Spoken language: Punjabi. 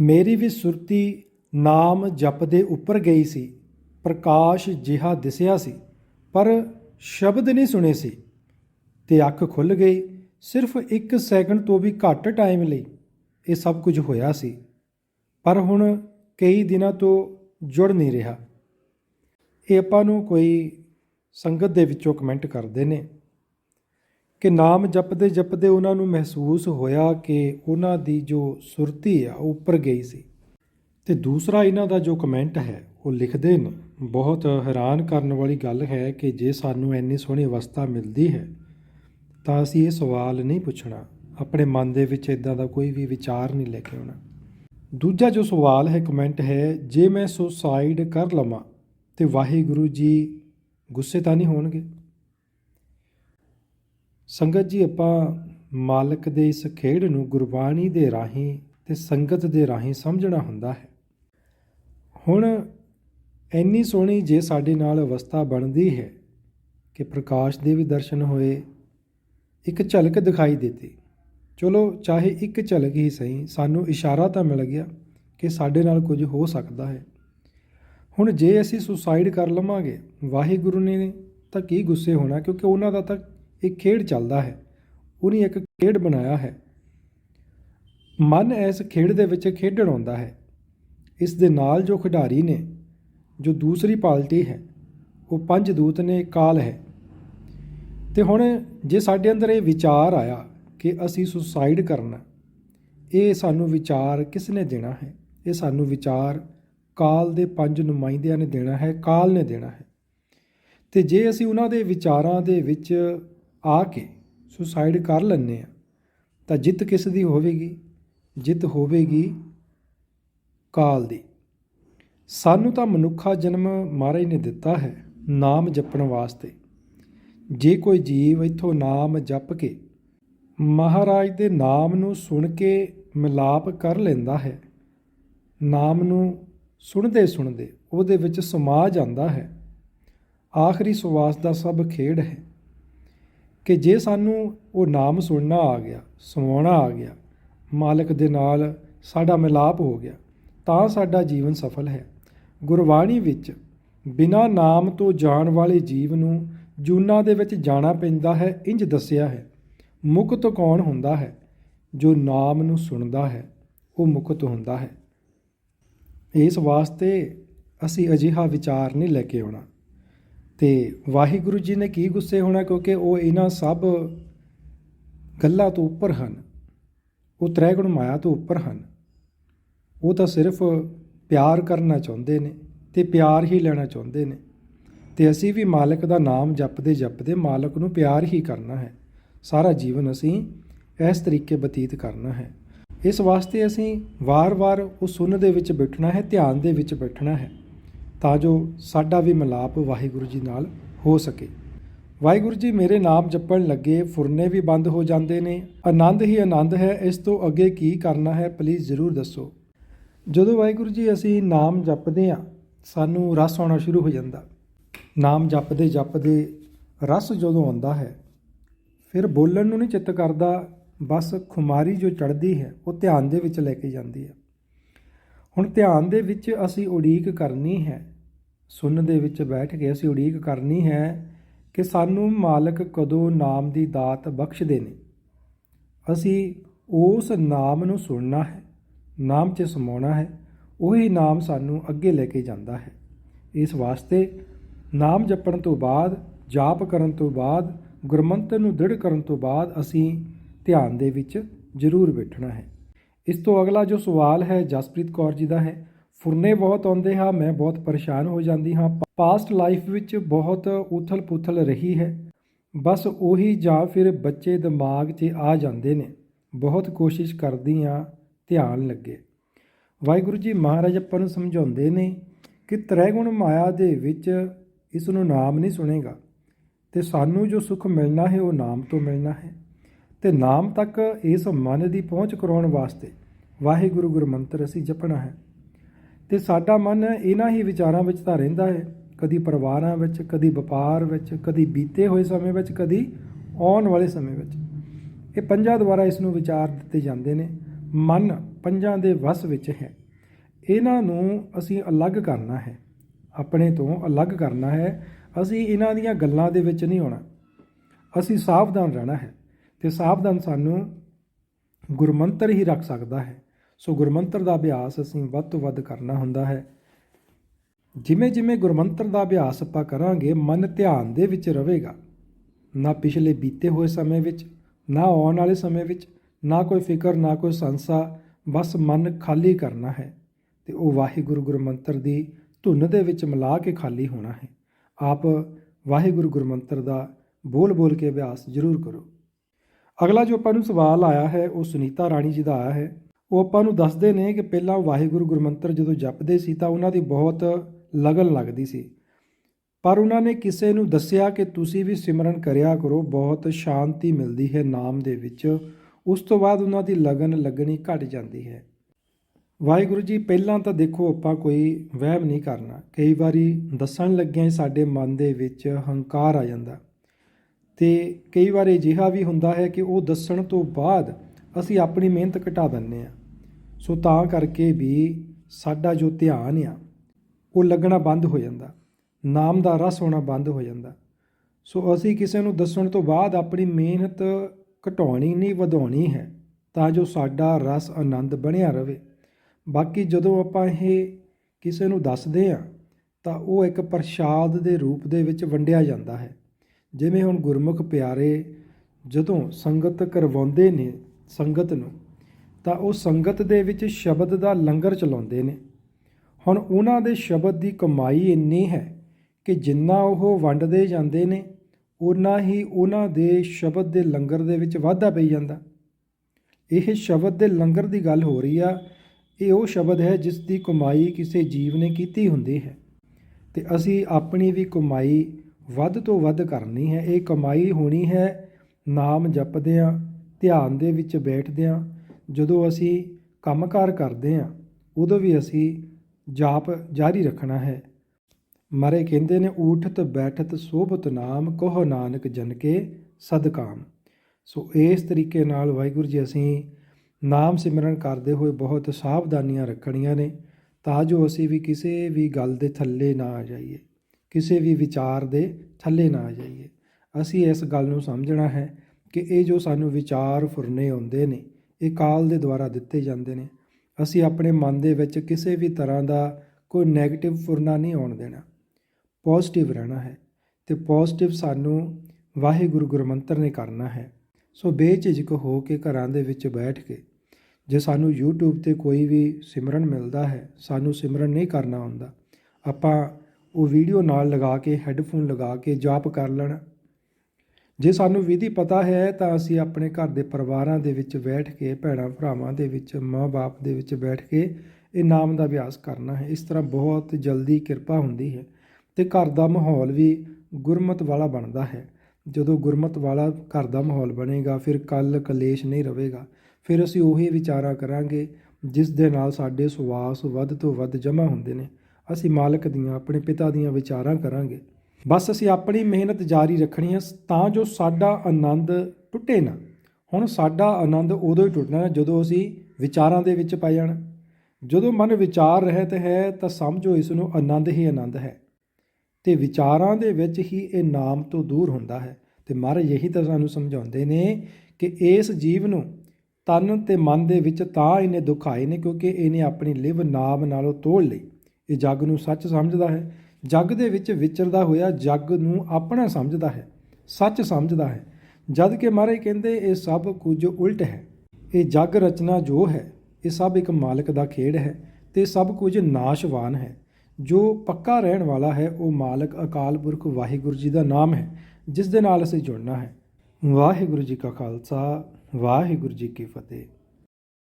ਮੇਰੀ ਵੀ ਸੁਰਤੀ ਨਾਮ ਜਪਦੇ ਉੱਪਰ ਗਈ ਸੀ, ਪ੍ਰਕਾਸ਼ ਜਿਹਾ ਦਿਸਿਆ ਸੀ, ਪਰ ਸ਼ਬਦ ਨਹੀਂ ਸੁਣੇ ਸੀ। ਤੇ ਅੱਖ ਖੁੱਲ ਗਈ, ਸਿਰਫ 1 ਸੈਕਿੰਡ ਤੋਂ ਵੀ ਘੱਟ ਟਾਈਮ ਲਈ ਇਹ ਸਭ ਕੁਝ ਹੋਇਆ ਸੀ। ਪਰ ਹੁਣ ਕਈ ਦਿਨਾਂ ਤੋਂ ਜੁੜ ਨਹੀਂ ਰਿਹਾ। ਇਹ ਆਪਾਂ ਨੂੰ ਕੋਈ ਸੰਗਤ ਦੇ ਵਿੱਚੋਂ ਕਮੈਂਟ ਕਰਦੇ ਨੇ। ਕਿ ਨਾਮ ਜਪਦੇ ਜਪਦੇ ਉਹਨਾਂ ਨੂੰ ਮਹਿਸੂਸ ਹੋਇਆ ਕਿ ਉਹਨਾਂ ਦੀ ਜੋ ਸੁਰਤੀ ਆ, ਉਹ ਉੱਪਰ ਗਈ ਸੀ। ਤੇ ਦੂਸਰਾ ਇਹਨਾਂ ਦਾ ਜੋ ਕਮੈਂਟ ਹੈ, ਉਹ ਲਿਖਦੇ ਨੇ, ਬਹੁਤ ਹੈਰਾਨ ਕਰਨ ਵਾਲੀ ਗੱਲ ਹੈ ਕਿ ਜੇ ਸਾਨੂੰ ਇੰਨੀ ਸੋਹਣੀ ਅਵਸਥਾ ਮਿਲਦੀ ਹੈ, ਤਾਂ ਅਸੀਂ ਇਹ ਸਵਾਲ ਨਹੀਂ ਪੁੱਛਣਾ। ਆਪਣੇ ਮਨ ਦੇ ਵਿੱਚ ਇਦਾਂ ਦਾ ਕੋਈ ਵੀ ਵਿਚਾਰ ਨਹੀਂ ਲੈ ਕੇ ਆਉਣਾ। ਦੂਜਾ ਜੋ ਸਵਾਲ ਹੈ, ਕਮੈਂਟ ਹੈ, ਜੇ ਮੈਂ ਸੁਸਾਈਡ ਕਰ ਲਵਾਂ, ਤੇ ਵਾਹਿਗੁਰੂ ਜੀ ਗੁੱਸੇ ਤਾਂ ਨਹੀਂ ਹੋਣਗੇ? ਸੰਗਤ ਜੀ, ਆਪਾਂ ਮਾਲਕ ਦੇ ਇਸ ਖੇਡ ਨੂੰ ਗੁਰਬਾਣੀ ਦੇ ਰਾਹੀਂ ਤੇ ਸੰਗਤ ਦੇ ਰਾਹੀਂ ਸਮਝਣਾ ਹੁੰਦਾ ਹੈ। ਹੁਣ ਇੰਨੀ ਸੋਹਣੀ ਜੇ ਸਾਡੇ ਨਾਲ ਅਵਸਥਾ ਬਣਦੀ ਹੈ ਕਿ ਪ੍ਰਕਾਸ਼ ਦੇ ਵੀ ਦਰਸ਼ਨ ਹੋਏ, ਇੱਕ ਝਲਕ ਦਿਖਾਈ ਦਿੱਤੀ। ਚਲੋ, ਚਾਹੇ ਇੱਕ ਝਲਕ ਹੀ ਸਹੀ, ਸਾਨੂੰ ਇਸ਼ਾਰਾ ਤਾਂ ਮਿਲ ਗਿਆ ਕਿ ਸਾਡੇ ਨਾਲ ਕੁਝ ਹੋ ਸਕਦਾ ਹੈ। ਹੁਣ ਜੇ ਅਸੀਂ ਸੁਸਾਈਡ ਕਰ ਲਵਾਂਗੇ, ਵਾਹਿਗੁਰੂ ਨੇ ਤਾਂ ਕੀ ਗੁੱਸੇ ਹੋਣਾ, ਕਿਉਂਕਿ ਉਹਨਾਂ ਦਾ ਤਾਂ ਇੱਕ ਖੇਡ ਚੱਲਦਾ ਹੈ। ਉਹਨੇ ਇੱਕ ਖੇਡ ਬਣਾਇਆ ਹੈ। ਮਨ ਇਸ ਖੇਡ ਦੇ ਵਿੱਚ ਖੇਡਣ ਆਉਂਦਾ ਹੈ। ਇਸ ਦੇ ਨਾਲ ਜੋ ਖਿਡਾਰੀ ਨੇ, ਜੋ ਦੂਸਰੀ ਪਾਲਟੀ ਹੈ, ਉਹ ਪੰਜ ਦੂਤ ਨੇ ਕਾਲ ਹੈ। ਤੇ ਹੁਣ ਜੇ ਸਾਡੇ ਅੰਦਰ ਇਹ ਵਿਚਾਰ ਆਇਆ ਕਿ ਅਸੀਂ ਸੁਸਾਈਡ ਕਰਨਾ, ਇਹ ਸਾਨੂੰ ਵਿਚਾਰ ਕਿਸ ਨੇ ਦੇਣਾ ਹੈ? ਇਹ ਸਾਨੂੰ ਵਿਚਾਰ ਕਾਲ ਦੇ ਪੰਜ ਨੁਮਾਇੰਦਿਆਂ ਨੇ ਦੇਣਾ ਹੈ, ਕਾਲ ਨੇ ਦੇਣਾ ਹੈ। ਤੇ ਜੇ ਅਸੀਂ ਉਹਨਾਂ ਦੇ ਵਿਚਾਰਾਂ ਦੇ ਵਿੱਚ ਆ ਕੇ ਸੁਸਾਈਡ ਕਰ ਲੈਂਦੇ ਆ ਤਾਂ ਜਿੱਤ ਕਿਸ ਦੀ ਹੋਵੇਗੀ? ਜਿੱਤ ਹੋਵੇਗੀ ਕਾਲ ਦੀ। ਸਾਨੂੰ ਤਾਂ ਮਨੁੱਖਾ ਜਨਮ ਮਹਾਰਾਜ ਨੇ ਦਿੱਤਾ ਹੈ, ਨਾਮ ਜਪਣ ਵਾਸਤੇ। ਜੇ ਕੋਈ ਜੀਵ ਇਥੋਂ ਨਾਮ ਜਪ ਕੇ ਮਹਾਰਾਜ ਦੇ ਨਾਮ ਨੂੰ ਸੁਣ ਕੇ ਮਿਲਾਪ ਕਰ ਲੈਂਦਾ ਹੈ, ਨਾਮ ਨੂੰ ਸੁਣਦੇ ਸੁਣਦੇ ਉਹਦੇ ਵਿੱਚ ਸਮਾ ਜਾਂਦਾ ਹੈ। ਆਖਰੀ ਸਵਾਸ ਦਾ ਸਭ ਖੇਡ ਹੈ। ਕਿ ਜੇ ਸਾਨੂੰ ਉਹ ਨਾਮ ਸੁਣਨਾ ਆ ਗਿਆ ਸਮਾਉਣਾ ਆ ਗਿਆ, ਮਾਲਕ ਦੇ ਨਾਲ ਸਾਡਾ ਮਿਲਾਪ ਹੋ ਗਿਆ, ਤਾਂ ਸਾਡਾ ਜੀਵਨ ਸਫਲ ਹੈ। ਗੁਰਬਾਣੀ ਵਿੱਚ ਬਿਨਾ ਨਾਮ ਤੋਂ ਜਾਣ ਵਾਲੇ ਜੀਵ ਨੂੰ ਜੂਨਾ ਦੇ ਵਿੱਚ ਜਾਣਾ ਪੈਂਦਾ ਹੈ ਇੰਜ ਦੱਸਿਆ ਹੈ, ਮੁਕਤ ਕੌਣ ਹੁੰਦਾ ਹੈ? ਜੋ ਨਾਮ ਨੂੰ ਸੁਣਦਾ ਹੈ, ਉਹ ਮੁਕਤ ਹੁੰਦਾ ਹੈ। ਇਸ ਵਾਸਤੇ ਅਸੀਂ ਅਜਿਹਾ ਵਿਚਾਰ ਨਹੀਂ ਲੈ ਕੇ ਆਉਣਾ। ਤੇ ਵਾਹਿਗੁਰੂ ਜੀ ਨੇ ਕੀ ਗੁੱਸੇ ਹੋਣਾ ਕਿਉਂਕਿ ਉਹ ਇਹਨਾਂ ਸਭ ਗੱਲਾਂ ਤੋਂ ਉੱਪਰ ਹਨ। ਉਹ ਤ੍ਰੈ ਗੁਣ ਮਾਇਆ ਤੋਂ ਉੱਪਰ ਹਨ। ਉਹ ਤਾਂ ਸਿਰਫ ਪਿਆਰ ਕਰਨਾ ਚਾਹੁੰਦੇ ਨੇ ਤੇ ਪਿਆਰ ਹੀ ਲੈਣਾ ਚਾਹੁੰਦੇ ਨੇ। ਤੇ ਅਸੀਂ ਵੀ ਮਾਲਕ ਦਾ ਨਾਮ ਜਪਦੇ ਜਪਦੇ ਮਾਲਕ ਨੂੰ ਪਿਆਰ ਹੀ ਕਰਨਾ ਹੈ। ਸਾਰਾ ਜੀਵਨ ਅਸੀਂ ਇਸ ਤਰੀਕੇ ਬਤੀਤ ਕਰਨਾ ਹੈ। ਇਸ ਵਾਸਤੇ ਅਸੀਂ ਵਾਰ-ਵਾਰ ਉਹ ਸੁਣ ਦੇ ਵਿੱਚ ਬੈਠਣਾ ਹੈ, ਧਿਆਨ ਦੇ ਵਿੱਚ ਬੈਠਣਾ ਹੈ। ਤਾਂ ਜੋ ਸਾਡਾ ਵੀ ਮਿਲਾਪ ਵਾਹਿਗੁਰੂ ਜੀ ਨਾਲ ਹੋ ਸਕੇ। ਵਾਹਿਗੁਰੂ ਜੀ ਮੇਰੇ ਨਾਮ ਜਪਣ ਲੱਗੇ, ਫੁਰਨੇ ਵੀ ਬੰਦ ਹੋ ਜਾਂਦੇ ਨੇ। ਆਨੰਦ ਹੀ ਆਨੰਦ ਹੈ, ਇਸ ਤੋਂ ਅੱਗੇ ਕੀ ਕਰਨਾ ਹੈ ਪਲੀਜ਼ ਜ਼ਰੂਰ ਦੱਸੋ। ਜਦੋਂ ਵਾਹਿਗੁਰੂ ਜੀ ਅਸੀਂ ਨਾਮ ਜਪਦੇ ਆ ਸਾਨੂੰ ਰਸ ਆਉਣਾ ਸ਼ੁਰੂ ਹੋ ਜਾਂਦਾ। ਨਾਮ ਜਪਦੇ ਜਪਦੇ ਰਸ ਜਦੋਂ ਆਉਂਦਾ ਹੈ, ਫਿਰ ਬੋਲਣ ਨੂੰ ਨਹੀਂ ਚਿੱਤ ਕਰਦਾ, ਬਸ ਖੁਮਾਰੀ ਜੋ ਚੜਦੀ ਹੈ, ਉਹ ਧਿਆਨ ਦੇ ਵਿੱਚ ਲੈ ਕੇ ਜਾਂਦੀ ਹੈ। ਹੁਣ ਧਿਆਨ ਦੇ ਵਿੱਚ ਅਸੀਂ ਉਡੀਕ ਕਰਨੀ ਹੈ ਸੁਣਨ ਦੇ ਵਿੱਚ ਬੈਠ ਕੇ ਅਸੀਂ ਉਡੀਕ ਕਰਨੀ ਹੈ ਕਿ ਸਾਨੂੰ ਮਾਲਕ ਕਦੋਂ ਨਾਮ ਦੀ ਦਾਤ ਬਖਸ਼ਦੇ ਨੇ। ਅਸੀਂ ਉਸ ਨਾਮ ਨੂੰ ਸੁਣਨਾ ਹੈ, ਨਾਮ 'ਚ ਸਮਾਉਣਾ ਹੈ, ਉਹੀ ਨਾਮ ਸਾਨੂੰ ਅੱਗੇ ਲੈ ਕੇ ਜਾਂਦਾ ਹੈ। ਇਸ ਵਾਸਤੇ ਨਾਮ ਜਪਣ ਤੋਂ ਬਾਅਦ, ਜਾਪ ਕਰਨ ਤੋਂ ਬਾਅਦ ਗੁਰਮੰਤਰ ਨੂੰ ਦ੍ਰਿੜ ਕਰਨ ਤੋਂ ਬਾਅਦ ਅਸੀਂ ਧਿਆਨ ਦੇ ਵਿੱਚ ਜ਼ਰੂਰ ਬੈਠਣਾ ਹੈ। ਇਸ ਤੋਂ ਅਗਲਾ ਜੋ ਸਵਾਲ ਹੈ ਜਸਪ੍ਰੀਤ ਕੌਰ ਜੀ ਦਾ ਹੈ ਫੁਰਨੇ ਬਹੁਤ ਆਉਂਦੇ ਹਾਂ, ਮੈਂ ਬਹੁਤ ਪਰੇਸ਼ਾਨ ਹੋ ਜਾਂਦੀ ਹਾਂ। ਪਾਸਟ ਲਾਈਫ ਵਿੱਚ ਬਹੁਤ ਉਥਲ-ਪੁਥਲ ਰਹੀ ਹੈ। ਬਸ ਉਹੀ ਜਾਂ ਫਿਰ ਬੱਚੇ ਦਿਮਾਗ 'ਚ ਆ ਜਾਂਦੇ ਨੇ। ਬਹੁਤ ਕੋਸ਼ਿਸ਼ ਕਰਦੀ ਹਾਂ, ਧਿਆਨ ਲੱਗੇ। ਵਾਹਿਗੁਰੂ ਜੀ ਮਹਾਰਾਜ ਆਪਾਂ ਨੂੰ ਸਮਝਾਉਂਦੇ ਨੇ ਕਿ ਤ੍ਰੈਗੁਣ ਮਾਇਆ ਦੇ ਵਿੱਚ ਇਸ ਨੂੰ ਨਾਮ ਨਹੀਂ ਸੁਣੇਗਾ। ਤੇ ਸਾਨੂੰ ਜੋ ਸੁੱਖ ਮਿਲਣਾ ਹੈ, ਉਹ ਨਾਮ ਤੋਂ ਮਿਲਣਾ ਹੈ। ਤੇ ਨਾਮ ਤੱਕ ਇਸ ਮਨ ਦੀ ਪਹੁੰਚ ਕਰਾਉਣ ਵਾਸਤੇ ਵਾਹਿਗੁਰੂ ਗੁਰਮੰਤਰ ਅਸੀਂ ਜਪਣਾ ਹੈ। ਤੇ ਸਾਡਾ ਮਨ ਇਹਨਾਂ ਹੀ ਵਿਚਾਰਾਂ ਵਿੱਚ ਤਾਂ ਰਹਿੰਦਾ ਹੈ। ਕਦੀ ਪਰਿਵਾਰਾਂ ਵਿੱਚ, ਕਦੀ ਵਪਾਰ ਵਿੱਚ, ਕਦੀ ਬੀਤੇ ਹੋਏ ਸਮੇਂ ਵਿੱਚ, ਕਦੀ ਆਉਣ ਵਾਲੇ ਸਮੇਂ ਵਿੱਚ। ਇਹ ਪੰਜਾਂ ਦੁਆਰਾ ਇਸ ਨੂੰ ਵਿਚਾਰ ਦਿੱਤੇ ਜਾਂਦੇ ਨੇ। ਮਨ ਪੰਜਾਂ ਦੇ ਵਸ ਵਿੱਚ ਹੈ। ਇਹਨਾਂ ਨੂੰ ਅਸੀਂ ਅਲੱਗ ਕਰਨਾ ਹੈ। ਆਪਣੇ ਤੋਂ ਅਲੱਗ ਕਰਨਾ ਹੈ। ਅਸੀਂ ਇਹਨਾਂ ਦੀਆਂ ਗੱਲਾਂ ਦੇ ਵਿੱਚ ਨਹੀਂ ਆਉਣਾ। ਅਸੀਂ ਸਾਵਧਾਨ ਰਹਿਣਾ ਹੈ। ਤੇ ਸਾਵਧਾਨ ਸਾਨੂੰ ਗੁਰਮੰਤਰ ਹੀ ਰੱਖ ਸਕਦਾ ਹੈ। ਸੋ ਗੁਰਮੰਤਰ ਦਾ ਅਭਿਆਸ ਅਸੀਂ ਵੱਧ ਤੋਂ ਵੱਧ ਕਰਨਾ ਹੁੰਦਾ ਹੈ। ਜਿਵੇਂ ਜਿਵੇਂ ਗੁਰਮੰਤਰ ਦਾ ਅਭਿਆਸ ਆਪਾਂ ਕਰਾਂਗੇ, ਮਨ ਧਿਆਨ ਦੇ ਵਿੱਚ ਰਹੇਗਾ। ਨਾ ਪਿਛਲੇ ਬੀਤੇ ਹੋਏ ਸਮੇਂ ਵਿੱਚ, ਨਾ ਆਉਣ ਵਾਲੇ ਸਮੇਂ ਵਿੱਚ, ਨਾ ਕੋਈ ਫਿਕਰ, ਨਾ ਕੋਈ ਸੰਸਾ, ਬਸ ਮਨ ਖਾਲੀ ਕਰਨਾ ਹੈ ਤੇ ਉਹ ਵਾਹਿਗੁਰੂ ਗੁਰਮੰਤਰ ਦੀ ਧੁਨ ਦੇ ਵਿੱਚ ਮਿਲਾ ਕੇ ਖਾਲੀ ਹੋਣਾ ਹੈ। ਆਪ ਵਾਹਿਗੁਰੂ ਗੁਰਮੰਤਰ ਦਾ ਬੋਲ ਬੋਲ ਕੇ ਅਭਿਆਸ ਜ਼ਰੂਰ ਕਰੋ। ਅਗਲਾ ਜੋ ਆਪਾਂ ਨੂੰ ਸਵਾਲ ਆਇਆ ਹੈ, ਉਹ ਸੁਨੀਤਾ ਰਾਣੀ ਜੀ ਦਾ ਆਇਆ ਹੈ। ਉਹ ਆਪਾਂ ਨੂੰ ਦੱਸਦੇ ਨੇ ਕਿ ਪਹਿਲਾਂ ਵਾਹਿਗੁਰੂ ਗੁਰਮੰਤਰ ਜਦੋਂ ਜਪਦੇ ਸੀ ਤਾਂ ਉਹਨਾਂ ਦੀ ਬਹੁਤ ਲਗਨ ਲੱਗਦੀ ਸੀ। ਪਰ ਉਹਨਾਂ ਨੇ ਕਿਸੇ ਨੂੰ ਦੱਸਿਆ ਕਿ ਤੁਸੀਂ ਵੀ ਸਿਮਰਨ ਕਰਿਆ ਕਰੋ, ਬਹੁਤ ਸ਼ਾਂਤੀ ਮਿਲਦੀ ਹੈ ਨਾਮ ਦੇ ਵਿੱਚ। ਉਸ ਤੋਂ ਬਾਅਦ ਉਹਨਾਂ ਦੀ ਲਗਨ ਲੱਗਣੀ ਘਟ ਜਾਂਦੀ ਹੈ। ਵਾਹਿਗੁਰੂ ਜੀ, ਪਹਿਲਾਂ ਤਾਂ ਦੇਖੋ ਆਪਾਂ ਕੋਈ ਵਹਿਮ ਨਹੀਂ ਕਰਨਾ। ਕਈ ਵਾਰੀ ਦੱਸਣ ਲੱਗਿਆਂ ਹੀ ਸਾਡੇ ਮਨ ਦੇ ਵਿੱਚ ਹੰਕਾਰ ਆ ਜਾਂਦਾ। ਤੇ ਕਈ ਵਾਰ ਅਜਿਹਾ ਵੀ ਹੁੰਦਾ ਹੈ ਕਿ ਉਹ ਦੱਸਣ ਤੋਂ ਬਾਅਦ ਅਸੀਂ ਆਪਣੀ ਮਿਹਨਤ ਘਟਾ ਦਿੰਦੇ ਆ ਸੋ ਤਾਂ ਕਰਕੇ ਵੀ ਸਾਡਾ ਜੋ ਧਿਆਨ ਆ, ਉਹ ਲੱਗਣਾ ਬੰਦ ਹੋ ਜਾਂਦਾ। ਨਾਮ ਦਾ ਰਸ ਹੋਣਾ ਬੰਦ ਹੋ ਜਾਂਦਾ। ਸੋ ਅਸੀਂ ਕਿਸੇ ਨੂੰ ਦੱਸਣ ਤੋਂ ਬਾਅਦ ਆਪਣੀ ਮਿਹਨਤ ਘਟਾਉਣੀ ਨਹੀਂ, ਵਧਾਉਣੀ ਹੈ, ਤਾਂ ਜੋ ਸਾਡਾ ਰਸ ਆਨੰਦ ਬਣਿਆ ਰਵੇ ਬਾਕੀ ਜਦੋਂ ਆਪਾਂ ਇਹ ਕਿਸੇ ਨੂੰ ਦੱਸਦੇ ਆ ਤਾਂ ਉਹ ਇੱਕ ਪ੍ਰਸ਼ਾਦ ਦੇ ਰੂਪ ਦੇ ਵਿੱਚ ਵੰਡਿਆ ਜਾਂਦਾ ਹੈ। ਜਿਵੇਂ ਹੁਣ ਗੁਰਮੁਖ ਪਿਆਰੇ ਜਦੋਂ ਸੰਗਤ ਕਰਵਾਉਂਦੇ ਨੇ ਸੰਗਤ ਨੂੰ, ਤਾਂ ਉਹ ਸੰਗਤ ਦੇ ਵਿੱਚ ਸ਼ਬਦ ਦਾ ਲੰਗਰ ਚਲਾਉਂਦੇ ਨੇ। ਹੁਣ ਉਹਨਾਂ ਦੇ ਸ਼ਬਦ ਦੀ ਕਮਾਈ ਇੰਨੀ ਹੈ ਕਿ ਜਿੰਨਾ ਉਹ ਵੰਡਦੇ ਜਾਂਦੇ ਨੇ ਉਨਾ ਹੀ ਉਹਨਾਂ ਦੇ ਸ਼ਬਦ ਦੇ ਲੰਗਰ ਦੇ ਵਿੱਚ ਵਾਧਾ ਪਈ ਜਾਂਦਾ। ਇਹ ਸ਼ਬਦ ਦੇ ਲੰਗਰ ਦੀ ਗੱਲ ਹੋ ਰਹੀ ਆ, ਇਹ ਉਹ ਸ਼ਬਦ ਹੈ ਜਿਸ ਦੀ ਕਮਾਈ ਕਿਸੇ ਜੀਵ ਨੇ ਕੀਤੀ ਹੁੰਦੀ ਹੈ। ਤੇ ਅਸੀਂ ਆਪਣੀ ਵੀ ਕਮਾਈ ਵੱਧ ਤੋਂ ਵੱਧ ਕਰਨੀ ਹੈ। ਇਹ ਕਮਾਈ ਹੋਣੀ ਹੈ, ਨਾਮ ਜਪਦਿਆਂ ਧਿਆਨ ਦੇ ਵਿੱਚ ਬੈਠਦੇ ਹਾਂ ਜਦੋਂ ਅਸੀਂ ਕੰਮਕਾਰ ਕਰਦੇ ਹਾਂ ਉਦੋਂ ਵੀ ਅਸੀਂ ਜਾਪ ਜਾਰੀ ਰੱਖਣਾ ਹੈ। ਮਾਰੇ ਕਹਿੰਦੇ ਨੇ ਊਠਤ ਬੈਠਤ ਸੋਭਤ ਨਾਮ, ਕੋਹ ਨਾਨਕ ਜਨ ਕੇ ਸਦਕਾਮ। ਸੋ ਇਸ ਤਰੀਕੇ ਨਾਲ ਵਾਹਿਗੁਰੂ ਜੀ, ਅਸੀਂ ਨਾਮ ਸਿਮਰਨ ਕਰਦੇ ਹੋਏ ਬਹੁਤ ਸਾਵਧਾਨੀਆਂ ਰੱਖਣੀਆਂ ਨੇ, ਤਾਂ ਜੋ ਅਸੀਂ ਵੀ ਕਿਸੇ ਵੀ ਗੱਲ ਦੇ ਥੱਲੇ ਨਾ ਆ ਜਾਈਏ, ਕਿਸੇ ਵੀ ਵਿਚਾਰ ਦੇ ਥੱਲੇ ਨਾ ਆ ਜਾਈਏ। ਅਸੀਂ ਇਸ ਗੱਲ ਨੂੰ ਸਮਝਣਾ ਹੈ ਕਿ ਇਹ ਜੋ ਸਾਨੂੰ ਵਿਚਾਰ ਫੁਰਨੇ ਆਉਂਦੇ ਨੇ, ਇਹ ਕਾਲ ਦੇ ਦੁਆਰਾ ਦਿੱਤੇ ਜਾਂਦੇ ਨੇ, ਅਸੀਂ ਆਪਣੇ ਮਨ ਦੇ ਵਿੱਚ ਕਿਸੇ ਵੀ ਤਰ੍ਹਾਂ ਦਾ ਕੋਈ 네ਗੇਟਿਵ ਫੁਰਨਾ ਨਹੀਂ ਆਉਣ ਦੇਣਾ। ਪੋਜ਼ਿਟਿਵ ਰਹਿਣਾ ਹੈ ਤੇ ਪੋਜ਼ਿਟਿਵ ਸਾਨੂੰ ਵਾਹਿਗੁਰੂ ਗੁਰਮੰਤਰ ਨੇ ਕਰਨਾ ਹੈ। ਸੋ ਬੇਝਿਜਕ ਹੋ ਕੇ ਘਰਾਂ ਦੇ ਵਿੱਚ ਬੈਠ ਕੇ ਜੇ ਸਾਨੂੰ YouTube ਤੇ ਕੋਈ ਵੀ ਸਿਮਰਨ ਮਿਲਦਾ ਹੈ, ਸਾਨੂੰ ਸਿਮਰਨ ਨਹੀਂ ਕਰਨਾ ਹੁੰਦਾ ਆਪਾਂ ਉਹ ਵੀਡੀਓ ਨਾਲ ਲਗਾ ਕੇ ਹੈੱਡਫੋਨ ਲਗਾ ਕੇ ਜਾਪ ਕਰ ਲੈਣਾ। ਜੇ ਸਾਨੂੰ ਵਿਧੀ ਪਤਾ ਹੈ ਤਾਂ ਅਸੀਂ ਆਪਣੇ ਘਰ ਦੇ ਪਰਿਵਾਰਾਂ ਦੇ ਵਿੱਚ ਬੈਠ ਕੇ, ਭੈਣਾਂ ਭਰਾਵਾਂ ਦੇ ਵਿੱਚ, ਮਾਂ-ਬਾਪ ਦੇ ਵਿੱਚ ਬੈਠ ਕੇ ਇਹ ਨਾਮ ਦਾ ਅਭਿਆਸ ਕਰਨਾ ਹੈ। ਇਸ ਤਰ੍ਹਾਂ ਬਹੁਤ ਜਲਦੀ ਕਿਰਪਾ ਹੁੰਦੀ ਹੈ ਤੇ ਘਰ ਦਾ ਮਾਹੌਲ ਵੀ ਗੁਰਮਤ ਵਾਲਾ ਬਣਦਾ ਹੈ। ਜਦੋਂ ਗੁਰਮਤ ਵਾਲਾ ਘਰ ਦਾ ਮਾਹੌਲ ਬਣੇਗਾ, ਫਿਰ ਕੱਲ ਕਲੇਸ਼ ਨਹੀਂ ਰਹੇਗਾ। ਫਿਰ ਅਸੀਂ ਉਹੀ ਵਿਚਾਰਾ ਕਰਾਂਗੇ ਜਿਸ ਦੇ ਨਾਲ ਸਾਡੇ ਸੁਵਾਸ ਵੱਧ ਤੋਂ ਵੱਧ ਜਮ੍ਹਾਂ ਹੁੰਦੇ ਨੇ। ਅਸੀਂ ਮਾਲਕ ਦੀਆਂ, ਆਪਣੇ ਪਿਤਾ ਦੀਆਂ ਵਿਚਾਰਾਂ ਕਰਾਂਗੇ। ਬਸ ਅਸੀਂ ਆਪਣੀ ਮਿਹਨਤ ਜਾਰੀ ਰੱਖਣੀ ਹੈ ਤਾਂ ਜੋ ਸਾਡਾ ਆਨੰਦ ਟੁੱਟੇ ਨਾ। ਹੁਣ ਸਾਡਾ ਆਨੰਦ ਉਦੋਂ ਹੀ ਟੁੱਟਣਾ ਜਦੋਂ ਅਸੀਂ ਵਿਚਾਰਾਂ ਦੇ ਵਿੱਚ ਪੈ ਜਾਣ ਜਦੋਂ ਮਨ ਵਿਚਾਰ ਰਹਿਤ ਹੈ, ਤਾਂ ਸਮਝੋ ਇਸ ਨੂੰ ਆਨੰਦ ਹੀ ਆਨੰਦ ਹੈ। ਤੇ ਵਿਚਾਰਾਂ ਦੇ ਵਿੱਚ ਹੀ ਇਹ ਨਾਮ ਤੋਂ ਦੂਰ ਹੁੰਦਾ ਹੈ। ਤੇ ਮਹਾਰਾਜ ਇਹੀ ਤਾਂ ਸਾਨੂੰ ਸਮਝਾਉਂਦੇ ਨੇ ਕਿ ਇਸ ਜੀਵ ਨੂੰ ਤਨ ਤੇ ਮਨ ਦੇ ਵਿੱਚ ਤਾਂ ਇਹਨੇ ਦੁੱਖ ਆਏ ਨੇ, ਕਿਉਂਕਿ ਇਹਨੇ ਆਪਣੀ ਲਿਵ ਨਾਮ ਨਾਲੋਂ ਤੋੜ ਲਈ। ਇਹ ਜੱਗ ਨੂੰ ਸੱਚ ਸਮਝਦਾ ਹੈ। ਜੱਗ ਦੇ ਵਿੱਚ ਵਿਚਰਦਾ ਹੋਇਆ ਜੱਗ ਨੂੰ ਆਪਣਾ ਸਮਝਦਾ ਹੈ, ਸੱਚ ਸਮਝਦਾ ਹੈ। ਜਦ ਕਿ ਮਹਾਰਾਜ ਕਹਿੰਦੇ, ਇਹ ਸਭ ਕੁਝ ਉਲਟ ਹੈ। ਇਹ ਜੱਗ ਰਚਨਾ ਜੋ ਹੈ, ਇਹ ਸਭ ਇੱਕ ਮਾਲਕ ਦਾ ਖੇਡ ਹੈ ਤੇ ਸਭ ਕੁਝ ਨਾਸ਼ਵਾਨ ਹੈ। ਜੋ ਪੱਕਾ ਰਹਿਣ ਵਾਲਾ ਹੈ, ਉਹ ਮਾਲਕ ਅਕਾਲ ਪੁਰਖ ਵਾਹਿਗੁਰੂ ਜੀ ਦਾ ਨਾਮ ਹੈ, ਜਿਸ ਦੇ ਨਾਲ ਅਸੀਂ ਜੁੜਨਾ ਹੈ। ਵਾਹਿਗੁਰੂ ਜੀ ਕਾ ਖਾਲਸਾ, ਵਾਹਿਗੁਰੂ ਜੀ ਕੀ ਫਤਿਹ।